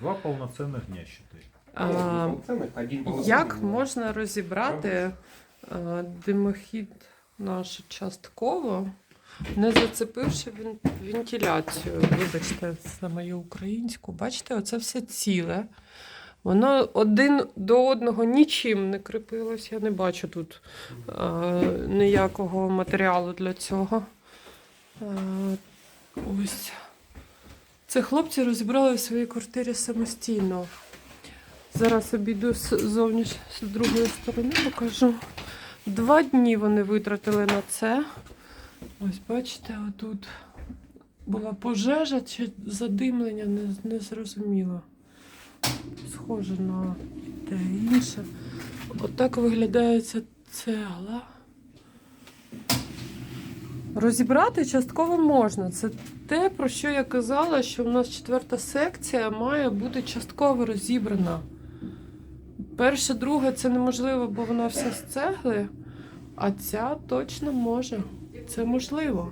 Два полноценных дня, считай. А, Полноценный, один полноценный. Як можна розібрати е, димохід наш частково, не зацепивши вен- вентиляцію? Вибачте, це мою українську. Бачите, оце все ціле. Воно один до одного нічим не кріпилось. Я не бачу тут е, ніякого матеріалу для цього. Е, ось. Це хлопці розібрали в своїй квартирі самостійно. Зараз обійду з з другої сторони, покажу. Два дні вони витратили на це. Ось бачите, отут була пожежа чи задимлення, не, не зрозуміло. Схоже на те інше. Отак виглядає ця цегла. Розібрати частково можна. Це те, про що я казала, що в нас четверта секція має бути частково розібрана. Перша, друга це неможливо, бо вона вся з цегли, а ця точно може. Це можливо.